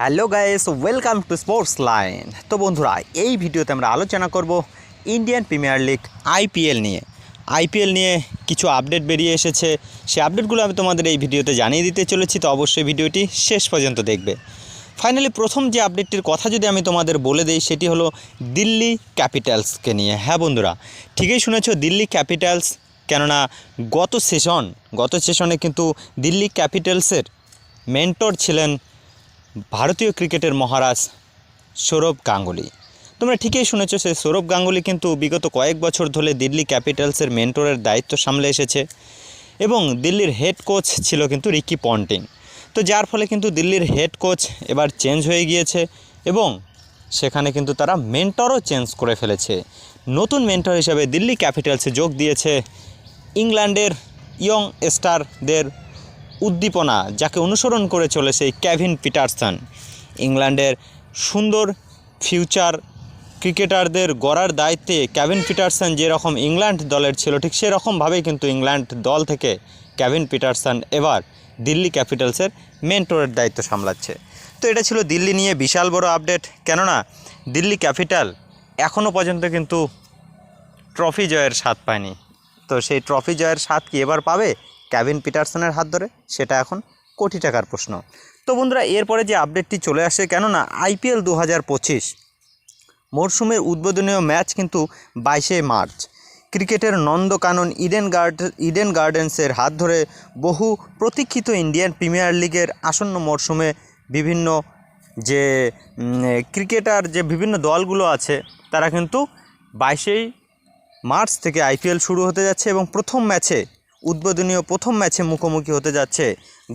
Hello guys, welcome to Sports Line. তো বন্ধুরা, এই ভিডিওতে আমরা আলোচনা করব ইন্ডিয়ান প্রিমিয়ার লিগ আইপিএল নিয়ে। আইপিএল নিয়ে কিছু আপডেট বেরিয়ে এসেছে। সেই আপডেটগুলো আমি তোমাদের এই ভিডিওতে জানিয়ে দিতে চলেছি, তো অবশ্যই ভিডিওটি শেষ পর্যন্ত দেখবে। ফাইনালি প্রথম যে আপডেটটির কথা যদি আমি তোমাদের বলে দিই, সেটি হলো দিল্লি ক্যাপিটালসকে নিয়ে। হ্যাঁ বন্ধুরা, ঠিকই শুনেছ, দিল্লি ক্যাপিটালস, কেননা গত সেশন গত সেশনে কিন্তু দিল্লি ক্যাপিটালসের মেন্টর ছিলেন ভারতীয় ক্রিকেটের মহারাজ সৌরভ গাঙ্গুলি। তোমরা ঠিকই শুনেছো সে সৌরভ গাঙ্গুলি কিন্তু বিগত কয়েক বছর ধরে দিল্লি ক্যাপিটালসের মেন্টরের দায়িত্ব সামলে এসেছে এবং দিল্লির হেড কোচ ছিল কিন্তু রিকি পন্টিং। তো যার ফলে কিন্তু দিল্লির হেড কোচ এবার চেঞ্জ হয়ে গিয়েছে এবং সেখানে কিন্তু তারা মেন্টরও চেঞ্জ করে ফেলেছে। নতুন মেন্টর হিসেবে দিল্লি ক্যাপিটালসে যোগ দিয়েছে ইংল্যান্ডের ইয়ং স্টারদের উদ্দীপনা যাকে অনুসরণ করে চলেছে ক্যাভিন পিটারসন। ইংল্যান্ডের সুন্দর ফিউচার ক্রিকেটারদের গড়ার দায়িত্বে ক্যাভিন পিটারসন যেরকম ইংল্যান্ড দলের ছিল, ঠিক সেরকমভাবেই কিন্তু ইংল্যান্ড দল থেকে ক্যাভিন পিটারসন এবার দিল্লি ক্যাপিটালসের মেন্টরের দায়িত্ব সামলাচ্ছে। তো এটা ছিল দিল্লি নিয়ে বিশাল বড় আপডেট। কেননা দিল্লি ক্যাপিটাল এখনও পর্যন্ত কিন্তু ট্রফি জয়ের স্বাদ পায়নি। তো সেই ট্রফি জয়ের স্বাদ কি এবার পাবে? ক্যাভিন পিটারসনের হাত ধরে? সেটা এখন কোটি টাকার প্রশ্ন। তো বন্ধুরা, এরপরে যে আপডেটটি চলে আসে, কেননা আইপিএল দু হাজার পঁচিশ মরশুমের উদ্বোধনীয় ম্যাচ কিন্তু বাইশে মার্চ। ক্রিকেটের নন্দকানন ইডেন গার্ড ইডেন গার্ডেন্সের হাত ধরে বহু প্রতীক্ষিত ইন্ডিয়ান প্রিমিয়ার লিগের আসন্ন মরশুমে বিভিন্ন যে ক্রিকেটার যে বিভিন্ন দলগুলো আছে, তারা কিন্তু বাইশেই মার্চ থেকে আইপিএল শুরু হতে যাচ্ছে এবং প্রথম ম্যাচে উদ্বোধনীয় প্রথম ম্যাচে মুখোমুখি হতে যাচ্ছে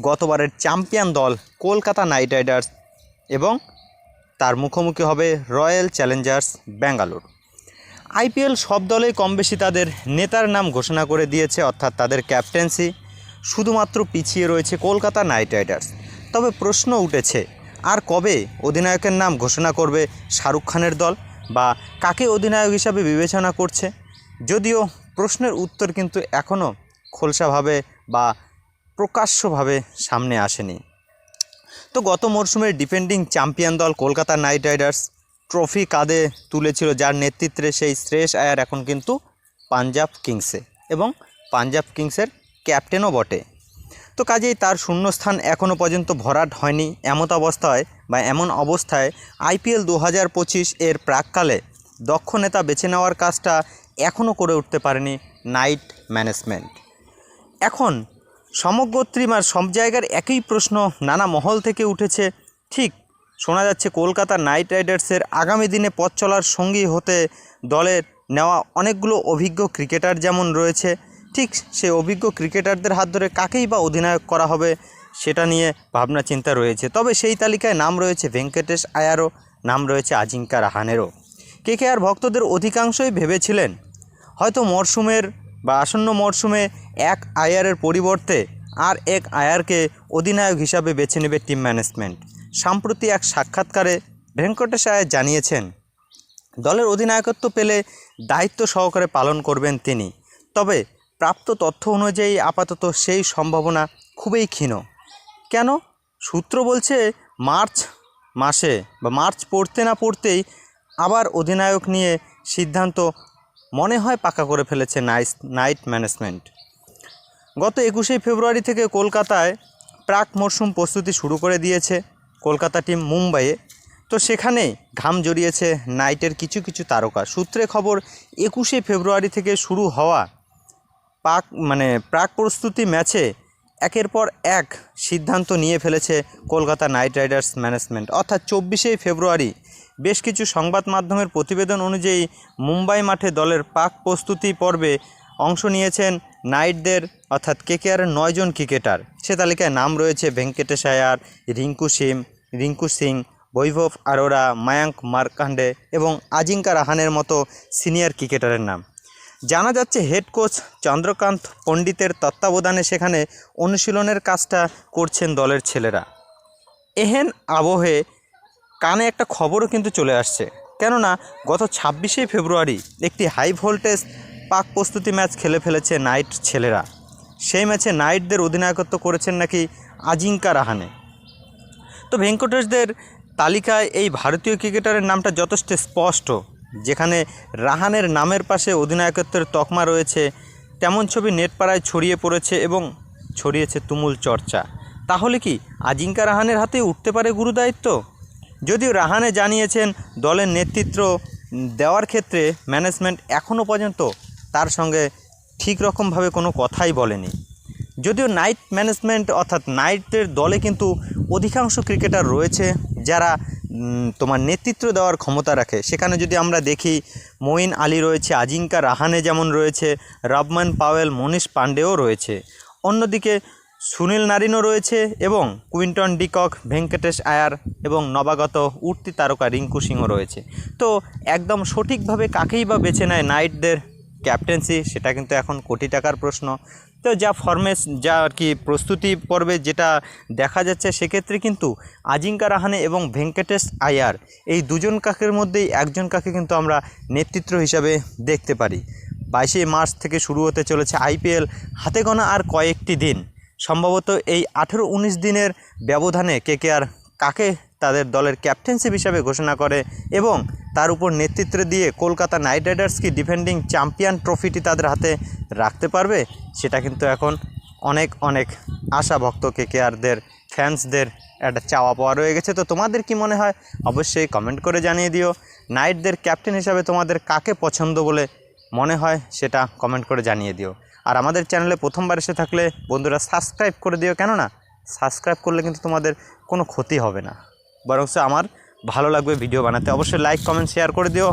গতবারের চ্যাম্পিয়ন দল কলকাতা নাইট রাইডার্স এবং তার মুখোমুখি হবে রয়্যাল চ্যালেঞ্জার্স ব্যাঙ্গালোর। আইপিএল সব দলেই কম বেশি তাদের নেতার নাম ঘোষণা করে দিয়েছে, অর্থাৎ তাদের ক্যাপ্টেন্সি। শুধুমাত্র পিছিয়ে রয়েছে কলকাতা নাইট রাইডার্স। তবে প্রশ্ন উঠেছে, আর কবে অধিনায়কের নাম ঘোষণা করবে শাহরুখ খানের দল বা কাকে অধিনায়ক হিসাবে বিবেচনা করছে? যদিও প্রশ্নের উত্তর কিন্তু এখনও খোলসাভাবে বা প্রকাশ্যভাবে সামনে আসেনি। তো গত মরশুমের ডিফেন্ডিং চ্যাম্পিয়ন দল কলকাতা নাইট রাইডার্স ট্রফি কাঁধে তুলেছিল, যার নেতৃত্বে সেই শ্রেষ আয়ার এখন কিন্তু পাঞ্জাব কিংসে এবং পাঞ্জাব কিংসের ক্যাপ্টেনও বটে। তো কাজেই তার শূন্যস্থান এখনও পর্যন্ত ভরাট হয়নি। এমত অবস্থায় বা এমন অবস্থায় আইপিএল দু হাজার পঁচিশ এর প্রাককালে দক্ষ নেতা বেছে নেওয়ার কাজটা এখনও করে উঠতে পারেনি নাইট ম্যানেজমেন্ট। এখন সমগ্র ত্রিমার সব জায়গার একই প্রশ্ন নানা মহল থেকে উঠেছে। ঠিক শোনা যাচ্ছে, কলকাতা নাইট রাইডার্সের আগামী দিনে পথ চলার সঙ্গী হতে দলের নেওয়া অনেকগুলো অভিজ্ঞ ক্রিকেটার যেমন রয়েছে, ঠিক সেই অভিজ্ঞ ক্রিকেটারদের হাত ধরে কাকেই বা অধিনায়ক করা হবে সেটা নিয়ে ভাবনা চিন্তা রয়েছে। তবে সেই তালিকায় নাম রয়েছে ভেঙ্কটেশ আয়ারও, নাম রয়েছে আজিঙ্কা রাহানেরও। কে কে আর ভক্তদের অধিকাংশই ভেবেছিলেন? হয়তো মরশুমের বা আসন্ন মরশুমে এক আয়ারের পরিবর্তে আর এক আয়ারকে অধিনায়ক হিসাবে বেছে নেবে টিম ম্যানেজমেন্ট। সাম্প্রতি এক সাক্ষাৎকারে ভেঙ্কটেশ আয়ার জানিয়েছেন, দলের অধিনায়কত্ব পেলে দায়িত্ব সহকারে পালন করবেন তিনি। তবে প্রাপ্ত তথ্য অনুযায়ী আপাতত সেই সম্ভাবনা খুবই ক্ষীণ। কেন? সূত্র বলছে, মার্চ মাসে বা মার্চ পড়তে না পড়তেই আবার অধিনায়ক নিয়ে সিদ্ধান্ত মনে হয় পাকা করে ফেলেছে নাইস নাইট ম্যানেজমেন্ট। গত একুশে ফেব্রুয়ারি থেকে কলকাতায় প্রাক মরশুম প্রস্তুতি শুরু করে দিয়েছে কলকাতা টিম মুম্বাইয়ে। তো সেখানে ঘাম জড়িয়েছে নাইটের কিছু কিছু তারকা। সূত্রে খবর, একুশে ফেব্রুয়ারি থেকে শুরু হওয়া পাক মানে প্রাক প্রস্তুতি ম্যাচে একের পর এক সিদ্ধান্ত নিয়ে ফেলেছে কলকাতা নাইট রাইডার্স ম্যানেজমেন্ট। অর্থাৎ চব্বিশে ফেব্রুয়ারি বেশ কিছু সংবাদ মাধ্যমের প্রতিবেদন অনুযায়ী মুম্বাই মাঠে দলের পাক প্রস্তুতি পর্বে অংশ নিয়েছেন নাইটদের, অর্থাৎ কেকেআরের নয়জন ক্রিকেটার। সে তালিকায় নাম রয়েছে ভেঙ্কটেশ আয়ার রিঙ্কু সিম, রিঙ্কু সিং, বৈভব আরোরা, মায়াঙ্ক মার্কান্ডে এবং আজিঙ্কা রাহানের মতো সিনিয়র ক্রিকেটারের নাম। জানা যাচ্ছে, হেড কোচ চন্দ্রকান্ত পণ্ডিতের তত্ত্বাবধানে সেখানে অনুশীলনের কাজটা করছেন দলের ছেলেরা। এহেন আবহে কানে একটা খবরও কিন্তু চলে আসছে। কেননা, গত ছাব্বিশে ফেব্রুয়ারি একটি হাই ভোল্টেজ পাক প্রস্তুতি ম্যাচ খেলে ফেলেছে নাইট ছেলেরা। সেই ম্যাচে নাইটদের অধিনায়কত্ব করেছেন নাকি আজিঙ্কা রাহানে। তো ভেঙ্কটেশদের তালিকায় এই ভারতীয় ক্রিকেটারের নামটা যথেষ্ট স্পষ্ট। যেখানে রাহানের নামের পাশে অধিনায়কত্বের তকমা রয়েছে, তেমন ছবি নেটপাড়ায় ছড়িয়ে পড়েছে এবং ছড়িয়েছে তুমুল চর্চা। তাহলে কি আজিঙ্কা রাহানের হাতে উঠতে পারে গুরুদায়িত্ব? যদিও রাহানে জানিয়েছেন, দলের নেতৃত্ব দেওয়ার ক্ষেত্রে ম্যানেজমেন্ট এখনও পর্যন্ত তার সঙ্গে ঠিক রকমভাবে কোনো কথাই বলেনি। যদিও নাইট ম্যানেজমেন্ট অর্থাৎ নাইটের দলে কিন্তু অধিকাংশ ক্রিকেটার রয়েছে যারা তোমার নেতৃত্ব দেওয়ার ক্ষমতা রাখে। সেখানে যদি আমরা দেখি, মঈন আলী রয়েছে, আজিঙ্কা রাহানে যেমন রয়েছে, রবমান পাওয়েল, মনীষ পাণ্ডেও রয়েছে। অন্যদিকে সুনীল নারিনও রয়েছে এবং কুইন্টন ডিকক, ভেঙ্কটেশ আয়ার এবং নবাগত উঠতি তারকা রিঙ্কু সিংহ রয়েছে। তো একদম সঠিকভাবে কাকেই বা বেছে নেয় নাইটদের ক্যাপ্টেন্সি সেটা কিন্তু এখন কোটি টাকার প্রশ্ন। তো যা ফরমেস যা আর কি প্রস্তুতি পর্বে যেটা দেখা যাচ্ছে সেক্ষেত্রে কিন্তু আজিঙ্কা রাহানে এবং ভেঙ্কটেশ আয়ার এই দুজন কাকের মধ্যেই একজন কাকে কিন্তু আমরা নেতৃত্ব হিসাবে দেখতে পারি। বাইশে মার্চ থেকে শুরু হতে চলেছে আইপিএল। হাতে গোনা আর কয়েকটি দিন। সম্ভবত এই আঠেরো উনিশ দিনের ব্যবধানে কেকেআর কাকে তাদের দলের ক্যাপ্টেন্সিপ হিসাবে ঘোষণা করে এবং তার উপর নেতৃত্ব দিয়ে কলকাতা নাইট রাইডার্স কি ডিফেন্ডিং চ্যাম্পিয়ন ট্রফিটি তাদের হাতে রাখতে পারবে, সেটা কিন্তু এখন অনেক অনেক আশা ভক্ত কেকেআরদের ফ্যান্সদের একটা চাওয়া পাওয়া রয়ে গেছে। তো তোমাদের কি মনে হয়? অবশ্যই কমেন্ট করে জানিয়ে দিও। নাইটদের ক্যাপ্টেন হিসাবে তোমাদের কাকে পছন্দ বলে মনে হয় সেটা কমেন্ট করে জানিয়ে দিও। আর আমাদের চ্যানেলে প্রথমবার এসে থাকলে বন্ধুরা সাবস্ক্রাইব করে দিও, কেননা সাবস্ক্রাইব করলে কিন্তু তোমাদের কোনো ক্ষতি হবে না। বরং আমার ভালো লাগবে ভিডিও বানাতে। অবশ্যই লাইক কমেন্ট শেয়ার করে দিও।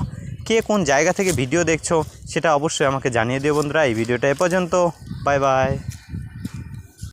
কে কোন জায়গা থেকে ভিডিও দেখছ, সেটা অবশ্যই আমাকে জানিয়ে দিও বন্ধুরা। এই ভিডিওটা এ পর্যন্ত। Bye bye